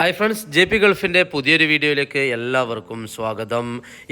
Hi friends J P ഗൾഫിന്റെ പുതിയൊരു വീഡിയോയിലേക്ക് എല്ലാവർക്കും സ്വാഗതം.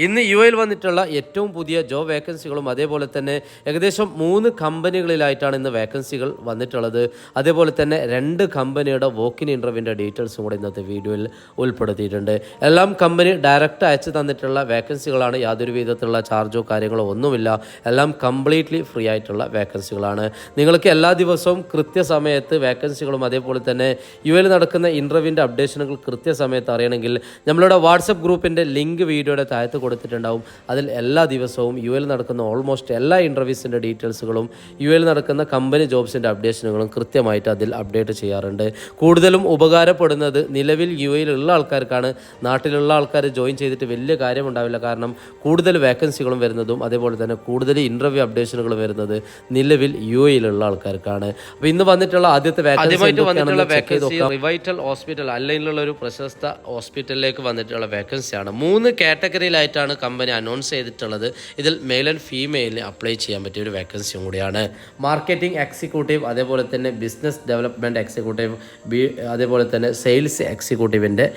ഇന്ന് യു എയിൽ വന്നിട്ടുള്ള ഏറ്റവും പുതിയ ജോബ് വേക്കൻസികളും അതേപോലെ തന്നെ ഏകദേശം മൂന്ന് കമ്പനികളിലായിട്ടാണ് ഇന്ന് വേക്കൻസികൾ വന്നിട്ടുള്ളത്. അതേപോലെ തന്നെ രണ്ട് കമ്പനിയുടെ വോക്കിൻ ഇന്റർവ്യൂവിന്റെ ഡീറ്റെയിൽസും കൂടെ ഇന്നത്തെ വീഡിയോയിൽ ഉൾപ്പെടുത്തിയിട്ടുണ്ട്. എല്ലാം കമ്പനി ഡയറക്റ്റ് അയച്ചു തന്നിട്ടുള്ള വേക്കൻസികളാണ്. യാതൊരു വിധത്തിലുള്ള ചാർജോ കാര്യങ്ങളോ ഒന്നുമില്ല. എല്ലാം കംപ്ലീറ്റ്ലി ഫ്രീ ആയിട്ടുള്ള വേക്കൻസികളാണ്. നിങ്ങൾക്ക് എല്ലാ ദിവസവും കൃത്യസമയത്ത് വേക്കൻസികളും അതേപോലെ തന്നെ യു എയിൽ നടക്കുന്ന ഇന്റർവ്യൂവിന്റെ അപ്ഡേഷനുകൾ കൃത്യസമയത്ത് അറിയണമെങ്കിൽ നമ്മളുടെ വാട്സപ്പ് ഗ്രൂപ്പിന്റെ ലിങ്ക് വീഡിയോയുടെ താഴത്ത് കൊടുത്തിട്ടുണ്ടാവും. അതിൽ എല്ലാ ദിവസവും യു എൽ നടക്കുന്ന ഓൾമോസ്റ്റ് എല്ലാ ഇന്റർവ്യൂസിന്റെ ഡീറ്റെയിൽസുകളും യു എൽ നടക്കുന്ന കമ്പനി ജോബ്സിന്റെ അപ്ഡേഷനുകളും കൃത്യമായിട്ട് അതിൽ അപ്ഡേറ്റ് ചെയ്യാറുണ്ട്. കൂടുതലും ഉപകാരപ്പെടുന്നത് നിലവിൽ യു എയിലുള്ള ആൾക്കാർക്കാണ്. നാട്ടിലുള്ള ആൾക്കാർ ജോയിൻ ചെയ്തിട്ട് വലിയ കാര്യമുണ്ടാവില്ല. കാരണം കൂടുതൽ വേക്കൻസികളും വരുന്നതും അതേപോലെ തന്നെ കൂടുതൽ ഇന്റർവ്യൂ അപ്ഡേഷനുകൾ വരുന്നത് നിലവിൽ യു എയിലുള്ള ആൾക്കാർക്കാണ്. അപ്പോൾ ഇന്ന് വന്നിട്ടുള്ള ആദ്യത്തെ വേക്കൻസി റിവൈറ്റൽ ഹോസ്പിറ്റൽ അല്ലൈനിലുള്ള ഒരു പ്രശസ്ത ഹോസ്പിറ്റലിലേക്ക് വന്നിട്ടുള്ള വേക്കൻസിയാണ് മൂന്ന് കാറ്റഗറിയിലായിട്ടാണ് കമ്പനി അനൗൺസ് ചെയ്തിട്ടുള്ളത്. ഇതിൽ മെയിൽ ആൻഡ് ഫീമെയിലിന് അപ്ലൈ ചെയ്യാൻ പറ്റിയ ഒരു വേക്കൻസിയും കൂടിയാണ്. മാർക്കറ്റിംഗ് എക്സിക്യൂട്ടീവ് അതേപോലെ തന്നെ ബിസിനസ് ഡെവലപ്മെന്റ് എക്സിക്യൂട്ടീവ് ബി അതേപോലെ തന്നെ സെയിൽസ് എക്സിക്യൂട്ടീവിന്റെ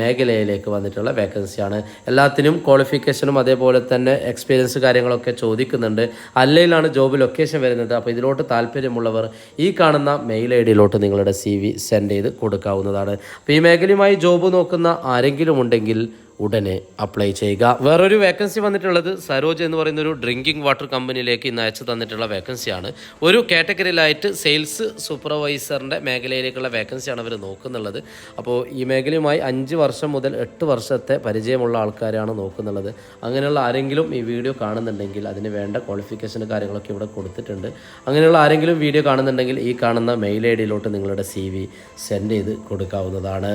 മേഖലയിലേക്ക് വന്നിട്ടുള്ള വേക്കൻസിയാണ് എല്ലാത്തിനും ക്വാളിഫിക്കേഷനും അതേപോലെ തന്നെ എക്സ്പീരിയൻസ് കാര്യങ്ങളൊക്കെ ചോദിക്കുന്നുണ്ട്. അല്ലയിലാണ് ജോബ് ലൊക്കേഷൻ വരുന്നത്. അപ്പോൾ ഇതിലോട്ട് താല്പര്യമുള്ളവർ ഈ കാണുന്ന മെയിൽ ഐ ഡിയിലോട്ട് നിങ്ങളുടെ സി വി സെൻഡ് ചെയ്ത് കൊടുക്കാവുന്നതാണ്. അപ്പോൾ ഈ മേഖലയുമായി ജോബ് നോക്കുന്ന ആരെങ്കിലും ഉണ്ടെങ്കിൽ ഉടനെ അപ്ലൈ ചെയ്യുക. വേറൊരു വേക്കൻസി വന്നിട്ടുള്ളത് സരോജ് എന്ന് പറയുന്ന ഒരു ഡ്രിങ്കിങ് വാട്ടർ കമ്പനിയിലേക്ക് ഇന്ന് അയച്ചു തന്നിട്ടുള്ള വേക്കൻസിയാണ് ഒരു കാറ്റഗറിയിലായിട്ട് സെയിൽസ് സൂപ്പർവൈസറിന്റെ മേഖലയിലേക്കുള്ള വേക്കൻസിയാണ് അവർ നോക്കുന്നുള്ളത്. അപ്പോൾ ഈ മേഖലയുമായി അഞ്ച് വർഷം മുതൽ എട്ട് വർഷത്തെ പരിചയമുള്ള ആൾക്കാരാണ് നോക്കുന്നുള്ളത്. അങ്ങനെയുള്ള ആരെങ്കിലും ഈ വീഡിയോ കാണുന്നുണ്ടെങ്കിൽ അതിന് വേണ്ട ക്വാളിഫിക്കേഷൻ കാര്യങ്ങളൊക്കെ ഇവിടെ കൊടുത്തിട്ടുണ്ട്. അങ്ങനെയുള്ള ആരെങ്കിലും വീഡിയോ കാണുന്നുണ്ടെങ്കിൽ ഈ കാണുന്ന മെയിൽ ഐ ഡിയിലോട്ട് നിങ്ങളുടെ സി വി സെൻഡ് ചെയ്ത് കൊടുക്കാവുന്നതാണ്.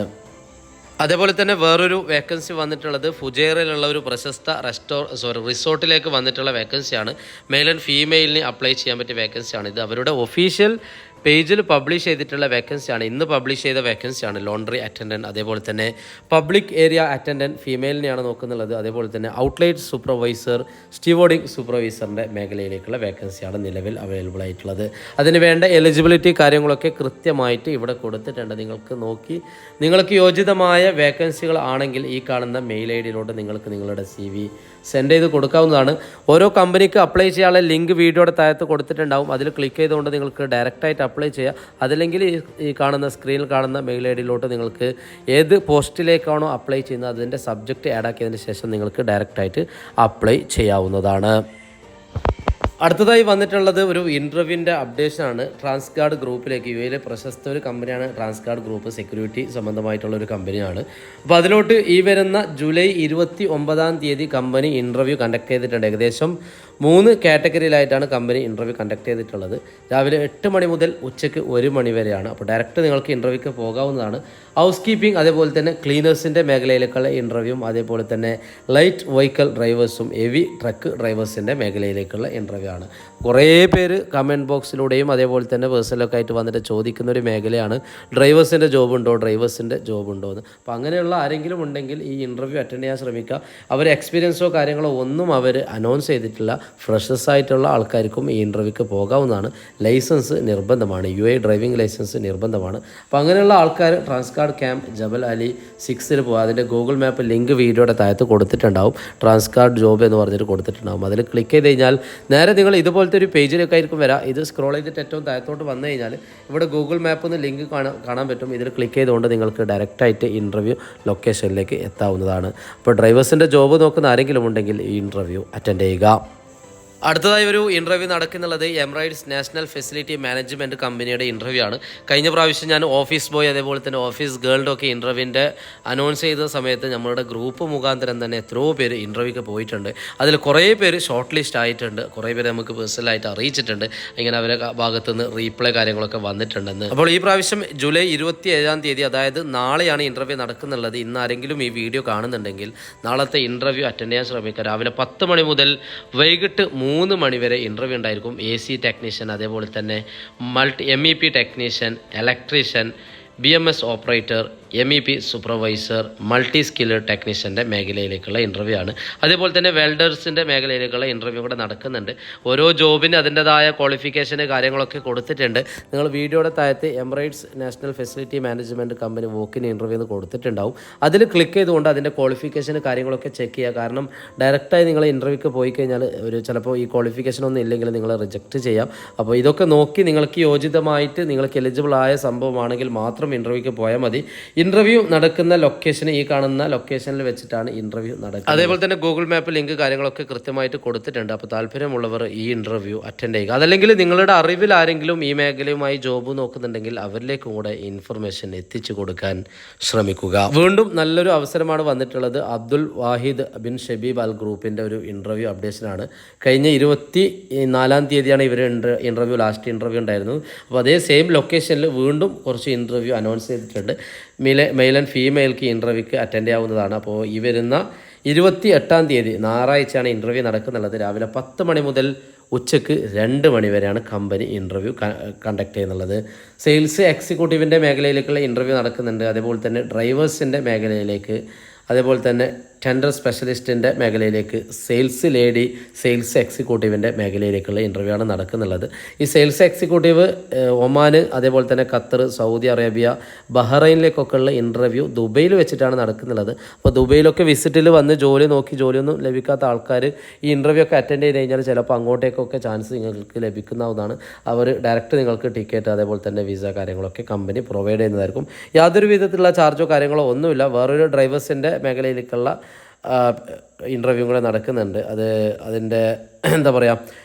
അതേപോലെ തന്നെ വേറൊരു വേക്കൻസി വന്നിട്ടുള്ളത് ഫുജേറയിലുള്ള ഒരു പ്രശസ്ത റെസ്റ്റോ സോറി റിസോർട്ടിലേക്ക് വന്നിട്ടുള്ള വേക്കൻസിയാണ് മെയിൽ ആൻഡ് ഫീമെയിലിന് അപ്ലൈ ചെയ്യാൻ പറ്റിയ വേക്കൻസിയാണ് ഇത് അവരുടെ ഒഫീഷ്യൽ പേജിൽ പബ്ലിഷ് ചെയ്തിട്ടുള്ള വേക്കൻസിയാണ് ഇന്ന് പബ്ലിഷ് ചെയ്ത വേക്കൻസിയാണ് ലോണ്ടറി അറ്റൻഡന്റ് അതേപോലെ തന്നെ പബ്ലിക് ഏരിയ അറ്റൻഡന്റ് ഫീമെയിലിനെയാണ് നോക്കുന്നുള്ളത്. അതേപോലെ തന്നെ ഔട്ട്ലൈറ്റ് സൂപ്പർവൈസർ സ്റ്റീവോർഡിംഗ് സൂപ്പർവൈസറിന്റെ മേഖലയിലേക്കുള്ള വേക്കൻസിയാണ് നിലവിൽ അവൈലബിൾ ആയിട്ടുള്ളത്. അതിന് വേണ്ട എലിജിബിലിറ്റി കാര്യങ്ങളൊക്കെ കൃത്യമായിട്ട് ഇവിടെ കൊടുത്തിട്ടുണ്ട്. നിങ്ങൾക്ക് നോക്കി നിങ്ങൾക്ക് യോജിതമായ വേക്കൻസികൾ ആണെങ്കിൽ ഈ കാണുന്ന മെയിൽ ഐ ഡിയിലോട്ട് നിങ്ങൾക്ക് നിങ്ങളുടെ സി വി സെൻഡ് ചെയ്ത് കൊടുക്കാവുന്നതാണ്. ഓരോ കമ്പനിക്ക് അപ്ലൈ ചെയ്യാനുള്ള ലിങ്ക് വീഡിയോയുടെ താഴത്ത് കൊടുത്തിട്ടുണ്ടാവും. അതിൽ ക്ലിക്ക് ചെയ്തുകൊണ്ട് നിങ്ങൾക്ക് ഡയറക്റ്റായിട്ട് അപ്ലൈ ചെയ്യുക. അതല്ലെങ്കിൽ ഈ കാണുന്ന സ്ക്രീനിൽ കാണുന്ന മെയിൽ ഐ ഡിയിലോട്ട് നിങ്ങൾക്ക് ഏത് പോസ്റ്റിലേക്കാണോ അപ്ലൈ ചെയ്യുന്നത് അതിന്റെ സബ്ജക്റ്റ് ആഡ് ആക്കിയതിന് ശേഷം നിങ്ങൾക്ക് ഡയറക്റ്റായിട്ട് അപ്ലൈ ചെയ്യാവുന്നതാണ്. അടുത്തതായി വന്നിട്ടുള്ളത് ഒരു ഇന്റർവ്യൂവിന്റെ അപ്ഡേഷനാണ് ട്രാൻസ്കാർഡ് ഗ്രൂപ്പിലേക്ക് യു എയിലെ പ്രശസ്ത ഒരു കമ്പനിയാണ് ട്രാൻസ്കാർഡ് ഗ്രൂപ്പ് സെക്യൂരിറ്റി സംബന്ധമായിട്ടുള്ള ഒരു കമ്പനിയാണ്. അപ്പോൾ അതിലോട്ട് ഈ വരുന്ന ജൂലൈ ഇരുപത്തി ഒമ്പതാം തീയതി കമ്പനി ഇന്റർവ്യൂ കണ്ടക്ട് ചെയ്തിട്ടുണ്ട്. ഏകദേശം മൂന്ന് കാറ്റഗറിയിലായിട്ടാണ് കമ്പനി ഇന്റർവ്യൂ കണ്ടക്ട് ചെയ്തിട്ടുള്ളത്. രാവിലെ എട്ട് മണി മുതൽ ഉച്ചയ്ക്ക് ഒരു മണി വരെയാണ്. അപ്പോൾ ഡയറക്റ്റ് നിങ്ങൾക്ക് ഇന്റർവ്യൂക്ക് പോകാവുന്നതാണ്. ഹൗസ് കീപ്പിംഗ് അതേപോലെ തന്നെ ക്ലീനേഴ്സിന്റെ മേഖലയിലേക്കുള്ള ഇന്റർവ്യൂവും അതേപോലെ തന്നെ ലൈറ്റ് വെഹിക്കൽ ഡ്രൈവേഴ്സും ഹെവി ട്രക്ക് ഡ്രൈവേഴ്സിന്റെ മേഖലയിലേക്കുള്ള ഇന്റർവ്യൂ ആണ്. കുറേ പേര് കമന്റ് ബോക്സിലൂടെയും അതേപോലെ തന്നെ പേഴ്സണലൊക്കെ ആയിട്ട് വന്നിട്ട് ചോദിക്കുന്ന ഒരു മേഖലയാണ്. ഡ്രൈവേഴ്സിന്റെ ഉണ്ടോ? ഡ്രൈവേഴ്സിന്റെ ജോബ് ഉണ്ടോ എന്ന്. അപ്പോൾ അങ്ങനെയുള്ള ആരെങ്കിലും ഉണ്ടെങ്കിൽ ഈ ഇന്റർവ്യൂ അറ്റൻഡ് ചെയ്യാൻ ശ്രമിക്കുക. അവർ എക്സ്പീരിയൻസോ കാര്യങ്ങളോ ഒന്നും അവർ അനൗൺസ് ചെയ്തിട്ടില്ല. ഫ്രഷേഴ്സ് ആയിട്ടുള്ള ആൾക്കാർക്കും ഈ ഇന്റർവ്യൂക്ക് പോകാവുന്നതാണ്. ലൈസൻസ് നിർബന്ധമാണ്. യു എ ഡ്രൈവിംഗ് ലൈസൻസ് നിർബന്ധമാണ്. അപ്പോൾ അങ്ങനെയുള്ള ആൾക്കാർ ട്രാൻസ്കാർഡ് ക്യാമ്പ് ജബൽ അലി സിക്സിൽ പോകുക അതിന്റെ ഗൂഗിൾ മാപ്പ് ലിങ്ക് വീഡിയോയുടെ താഴത്ത് കൊടുത്തിട്ടുണ്ടാവും. ട്രാൻസ്കാർഡ് ജോബ് എന്ന് പറഞ്ഞിട്ട് കൊടുത്തിട്ടുണ്ടാവും. അതിൽ ക്ലിക്ക് ചെയ്ത് കഴിഞ്ഞാൽ നേരെ നിങ്ങൾ ഇതുപോലത്തെ ഒരു പേജിലൊക്കെ ആയിരിക്കും വരാം. ഇത് സ്ക്രോൾ ചെയ്തിട്ട് ഏറ്റവും താഴത്തോട്ട് വന്നു കഴിഞ്ഞാൽ ഇവിടെ ഗൂഗിൾ മാപ്പ് നിന്ന് ലിങ്ക് കാണാൻ കാണാൻ പറ്റും. ഇതിൽ ക്ലിക്ക് ചെയ്തുകൊണ്ട് നിങ്ങൾക്ക് ഡയറക്റ്റായിട്ട് ഇന്റർവ്യൂ ലൊക്കേഷനിലേക്ക് എത്താവുന്നതാണ്. അപ്പോൾ ഡ്രൈവേഴ്സിന്റെ ജോബ് നോക്കുന്ന ആരെങ്കിലും ഉണ്ടെങ്കിൽ ഈ ഇന്റർവ്യൂ അറ്റൻഡ് ചെയ്യുക. അടുത്തതായി ഒരു ഇന്റർവ്യൂ നടക്കുന്നുള്ളത് എംറൈഡ്സ് നാഷണൽ ഫെസിലിറ്റി മാനേജ്മെന്റ് കമ്പനിയുടെ ഇന്റർവ്യൂ ആണ്. കഴിഞ്ഞ പ്രാവശ്യം ഞാൻ ഓഫീസ് ബോയ് അതേപോലെ തന്നെ ഓഫീസ് ഒക്കെ ഇന്റർവ്യൂവിന്റെ അനൗൺസ് ചെയ്ത സമയത്ത് നമ്മളുടെ ഗ്രൂപ്പ് മുഖാന്തരം തന്നെ എത്രയോ പേര് ഇന്റർവ്യൂക്ക് പോയിട്ടുണ്ട്. അതിൽ കുറേ പേര് ഷോർട്ട് ലിസ്റ്റ് ആയിട്ടുണ്ട്. കുറേ പേര് നമുക്ക് പേഴ്സണലായിട്ട് അറിയിച്ചിട്ടുണ്ട്. ഇങ്ങനെ അവരെ ഭാഗത്തു നിന്ന് റീപ്ലൈ കാര്യങ്ങളൊക്കെ വന്നിട്ടുണ്ടെന്ന്. അപ്പോൾ ഈ പ്രാവശ്യം ജൂലൈ ഇരുപത്തി ഏഴാം തീയതി അതായത് നാളെയാണ് ഇന്റർവ്യൂ നടക്കുന്നുള്ളത്. ഇന്ന് ആരെങ്കിലും ഈ വീഡിയോ കാണുന്നുണ്ടെങ്കിൽ നാളത്തെ ഇന്റർവ്യൂ അറ്റൻഡ് ചെയ്യാൻ ശ്രമിക്കുക. രാവിലെ പത്ത് മണി മുതൽ വൈകിട്ട് മൂന്ന് മണിവരെ ഇന്റർവ്യൂ ഉണ്ടായിരിക്കും. എ സി ടെക്നീഷ്യൻ അതേപോലെ തന്നെ multi M E P technician electrician B M S operator M E P supervisor multi skill ടെക്നീഷ്യന്റെ മേഖലയിലേക്കുള്ള ഇന്റർവ്യൂ ആണ്. അതേപോലെ തന്നെ വെൽഡേഴ്സിന്റെ മേഖലയിലേക്കുള്ള ഇന്റർവ്യൂ കൂടെ നടക്കുന്നുണ്ട്. ഓരോ ജോബിന് അതിന്റെതായ ക്വാളിഫിക്കേഷന് കാര്യങ്ങളൊക്കെ കൊടുത്തിട്ടുണ്ട്. നിങ്ങൾ വീഡിയോയുടെ താഴത്ത് Emirates national facility management company വോക്കിന് interview എന്ന് കൊടുത്തിട്ടുണ്ടാവും. അതിൽ ക്ലിക്ക് ചെയ്തുകൊണ്ട് അതിന്റെ ക്വാളിഫിക്കേഷന് കാര്യങ്ങളൊക്കെ ചെക്ക് ചെയ്യുക. കാരണം ഡയറക്റ്റായി നിങ്ങൾ ഇന്റർവ്യൂക്ക് പോയി കഴിഞ്ഞാൽ ഒരു ചിലപ്പോൾ ഈ ക്വാളിഫിക്കേഷൻ ഒന്നും ഇല്ലെങ്കിൽ നിങ്ങൾ റിജക്റ്റ് ചെയ്യാം. അപ്പോൾ ഇതൊക്കെ നോക്കി നിങ്ങൾക്ക് യോജിതമായിട്ട് നിങ്ങൾക്ക് എലിജിബിൾ ആയ സംഭവമാണെങ്കിൽ മാത്രം ഇന്റർവ്യൂക്ക് പോയാൽ മതി. ഇന്റർവ്യൂ നടക്കുന്ന ലൊക്കേഷൻ ഈ കാണുന്ന ലൊക്കേഷനിൽ വെച്ചിട്ടാണ് ഇന്റർവ്യൂ നടക്കുന്നത്. അതേപോലെ തന്നെ ഗൂഗിൾ മാപ്പ് ലിങ്ക് കാര്യങ്ങളൊക്കെ കൃത്യമായിട്ട് കൊടുത്തിട്ടുണ്ട്. അപ്പോൾ താല്പര്യമുള്ളവർ ഈ ഇന്റർവ്യൂ അറ്റൻഡ് ചെയ്യുക. അതല്ലെങ്കിൽ നിങ്ങളുടെ അറിവിൽ ആരെങ്കിലും ഈ മേഖലയുമായി ജോബ് നോക്കുന്നുണ്ടെങ്കിൽ അവരിലേക്കും കൂടെ ഇൻഫർമേഷൻ എത്തിച്ചു കൊടുക്കാൻ ശ്രമിക്കുക. വീണ്ടും നല്ലൊരു അവസരമാണ് വന്നിട്ടുള്ളത്. Abdul Wahid bin Shabib Al ഗ്രൂപ്പിന്റെ ഒരു ഇന്റർവ്യൂ അപ്ഡേഷനാണ് കഴിഞ്ഞ ഇരുപത്തി നാലാം തീയതിയാണ് ഇവരുടെ ഇന്റർവ്യൂ ലാസ്റ്റ് ഇന്റർവ്യൂ ഉണ്ടായിരുന്നത്. അപ്പോൾ അതേ സെയിം ലൊക്കേഷനിൽ വീണ്ടും കുറച്ച് ഇന്റർവ്യൂ അനൗൺസ് ചെയ്തിട്ടുണ്ട്. മെയിലെ മെയിൽ ആൻഡ് ഫീമെയിൽക്ക് ഇന്റർവ്യൂക്ക് അറ്റൻഡ് ചെയ്യാവുന്നതാണ്. അപ്പോൾ ഈ വരുന്ന ഇരുപത്തി എട്ടാം തീയതി ഞായറാഴ്ചയാണ് ഇന്റർവ്യൂ നടക്കുന്നുള്ളത്. രാവിലെ പത്ത് മണി മുതൽ ഉച്ചയ്ക്ക് രണ്ട് മണി വരെയാണ് കമ്പനി ഇന്റർവ്യൂ കണ്ടക്ട് ചെയ്യുന്നുള്ളത്. സെയിൽസ് എക്സിക്യൂട്ടീവിന്റെ മേഖലയിലേക്കുള്ള ഇന്റർവ്യൂ നടക്കുന്നുണ്ട്. അതേപോലെ തന്നെ ഡ്രൈവേഴ്സിന്റെ മേഖലയിലേക്ക് അതേപോലെ തന്നെ ടെൻഡർ സ്പെഷ്യലിസ്റ്റിന്റെ മേഖലയിലേക്ക് സെയിൽസ് ലേഡി സെയിൽസ് എക്സിക്യൂട്ടീവിന്റെ മേഖലയിലേക്കുള്ള ഇന്റർവ്യൂ ആണ് നടക്കുന്നുള്ളത്. ഈ സെയിൽസ് എക്സിക്യൂട്ടീവ് ഒമാന് അതേപോലെ തന്നെ ഖത്തർ സൗദി അറേബ്യ ബഹ്റൈനിലേക്കൊക്കെയുള്ള ഇന്റർവ്യൂ ദുബൈയിൽ വെച്ചിട്ടാണ് നടക്കുന്നുള്ളത്. അപ്പോൾ ദുബൈയിലൊക്കെ വിസിറ്റിൽ വന്ന് ജോലി നോക്കി ജോലിയൊന്നും ലഭിക്കാത്ത ആൾക്കാർ ഈ ഇന്റർവ്യൂ ഒക്കെ അറ്റൻഡ് ചെയ്ത് കഴിഞ്ഞാൽ ചിലപ്പോൾ അങ്ങോട്ടേക്കൊക്കെ ചാൻസ് നിങ്ങൾക്ക് ലഭിക്കുന്നതാണ് അവർ ഡയറക്റ്റ് നിങ്ങൾക്ക് ടിക്കറ്റ് അതേപോലെ തന്നെ വിസ കാര്യങ്ങളൊക്കെ കമ്പനി പ്രൊവൈഡ് ചെയ്യുന്നതായിരിക്കും. യാതൊരു വിധത്തിലുള്ള ചാർജോ കാര്യങ്ങളോ ഒന്നുമില്ല. വേറൊരു ഡ്രൈവേഴ്സിന്റെ മേഖലയിലേക്കുള്ള ഇന്റർവ്യൂ കൂടെ നടക്കുന്നുണ്ട്. അത് അതിന്റെ എന്താ പറയുക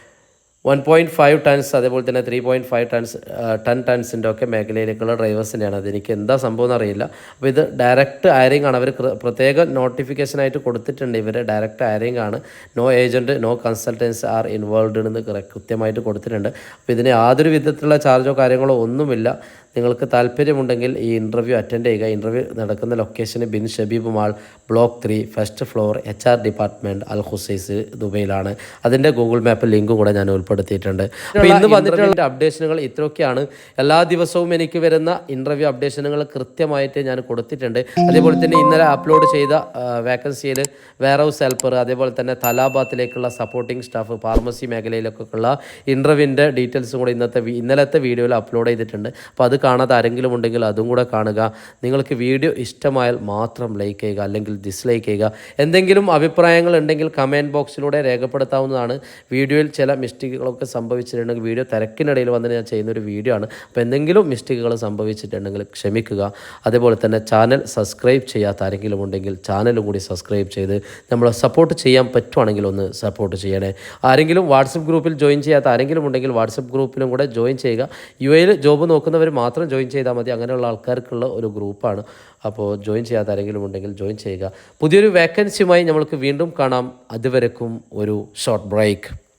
വൺ പോയിന്റ് ഫൈവ് ടൺസ് അതേപോലെ തന്നെ three point five tons ton ടൺസിന്റെ ഒക്കെ മേഖലയിലേക്കുള്ള ഡ്രൈവേഴ്സിന്റെയാണ് അതെനിക്ക് എന്താ സംഭവം എന്നറിയില്ല അപ്പോൾ ഇത് ഡയറക്റ്റ് ഹയറിംഗ് ആണ്. അവർ പ്രത്യേക നോട്ടിഫിക്കേഷനായിട്ട് കൊടുത്തിട്ടുണ്ട്. ഇവർ ഡയറക്റ്റ് ഹയറിംഗ് ആണ്. No agent no consultants are involved എന്ന് കൃത്യമായിട്ട് കൊടുത്തിട്ടുണ്ട്. അപ്പോൾ ഇതിന് യാതൊരു വിധത്തിലുള്ള ചാർജോ കാര്യങ്ങളോ ഒന്നുമില്ല. നിങ്ങൾക്ക് താല്പര്യമുണ്ടെങ്കിൽ ഈ ഇന്റർവ്യൂ അറ്റൻഡ് ചെയ്യുക. ഇന്റർവ്യൂ നടക്കുന്ന location bin Shabib mall block three first floor H R department Al Qusais ദുബൈയിലാണ്. അതിന്റെ ഗൂഗിൾ മാപ്പ് ലിങ്കും കൂടെ ഞാൻ ഉൾപ്പെടുത്തിയിട്ടുണ്ട്. അപ്പോൾ ഇന്ന് വന്നിട്ടുള്ള അപ്ഡേഷനുകൾ ഇത്രയൊക്കെയാണ്. എല്ലാ ദിവസവും എനിക്ക് വരുന്ന ഇന്റർവ്യൂ അപ്ഡേഷനുകൾ കൃത്യമായിട്ട് ഞാൻ കൊടുത്തിട്ടുണ്ട്. അതേപോലെ തന്നെ ഇന്നലെ അപ്ലോഡ് ചെയ്ത വേക്കൻസിയിൽ വെയർ ഹൗസ് ഹെൽപ്പർ അതേപോലെ തന്നെ തലാബാത്തിലേക്കുള്ള സപ്പോർട്ടിംഗ് സ്റ്റാഫ് ഫാർമസി മേഖലയിലേക്കൊക്കെയുള്ള ഇന്റർവ്യൂവിന്റെ ഡീറ്റെയിൽസും കൂടെ ഇന്നത്തെ ഇന്നലത്തെ വീഡിയോയിൽ അപ്ലോഡ് ചെയ്തിട്ടുണ്ട്. അപ്പോൾ അത് കാണാതെ ആരെങ്കിലും ഉണ്ടെങ്കിൽ അതും കൂടെ കാണുക. നിങ്ങൾക്ക് വീഡിയോ ഇഷ്ടമായാൽ മാത്രം ലൈക്ക് ചെയ്യുക അല്ലെങ്കിൽ ഡിസ്ലൈക്ക് ചെയ്യുക. എന്തെങ്കിലും അഭിപ്രായങ്ങൾ ഉണ്ടെങ്കിൽ കമന്റ് ബോക്സിലൂടെ രേഖപ്പെടുത്താവുന്നതാണ്. വീഡിയോയിൽ ചില മിസ്റ്റേക്കുകളൊക്കെ സംഭവിച്ചിട്ടുണ്ടെങ്കിൽ വീഡിയോ തിരക്കിനിടയിൽ വന്ന് ഞാൻ ചെയ്യുന്ന ഒരു വീഡിയോ ആണ്. അപ്പോൾ എന്തെങ്കിലും മിസ്റ്റേക്കുകൾ സംഭവിച്ചിട്ടുണ്ടെങ്കിൽ ക്ഷമിക്കുക. അതേപോലെ തന്നെ ചാനൽ സബ്സ്ക്രൈബ് ചെയ്യാത്ത ആരെങ്കിലും ഉണ്ടെങ്കിൽ ചാനലും കൂടി സബ്സ്ക്രൈബ് ചെയ്ത് നമ്മളെ സപ്പോർട്ട് ചെയ്യാൻ പറ്റുവാണെങ്കിൽ ഒന്ന് സപ്പോർട്ട് ചെയ്യണേ. ആരെങ്കിലും വാട്സപ്പ് ഗ്രൂപ്പിൽ ജോയിൻ ചെയ്യാത്ത ആരെങ്കിലും ഉണ്ടെങ്കിൽ വാട്സപ്പ് ഗ്രൂപ്പിലും കൂടെ ജോയിൻ ചെയ്യുക. യു എയിൽ ജോബ് നോക്കുന്നവർ മാത്രം ജോയിൻ ചെയ്താൽ മതി. അങ്ങനെയുള്ള ആൾക്കാർക്കുള്ള ഒരു ഗ്രൂപ്പാണ്. അപ്പോൾ ജോയിൻ ചെയ്യാത്ത ആരെങ്കിലും ഉണ്ടെങ്കിൽ ജോയിൻ ചെയ്യുക. പുതിയൊരു വേക്കൻസിയുമായി നമ്മൾക്ക് വീണ്ടും കാണാം. അതുവരെക്കും ഒരു ഷോർട്ട് ബ്രേക്ക്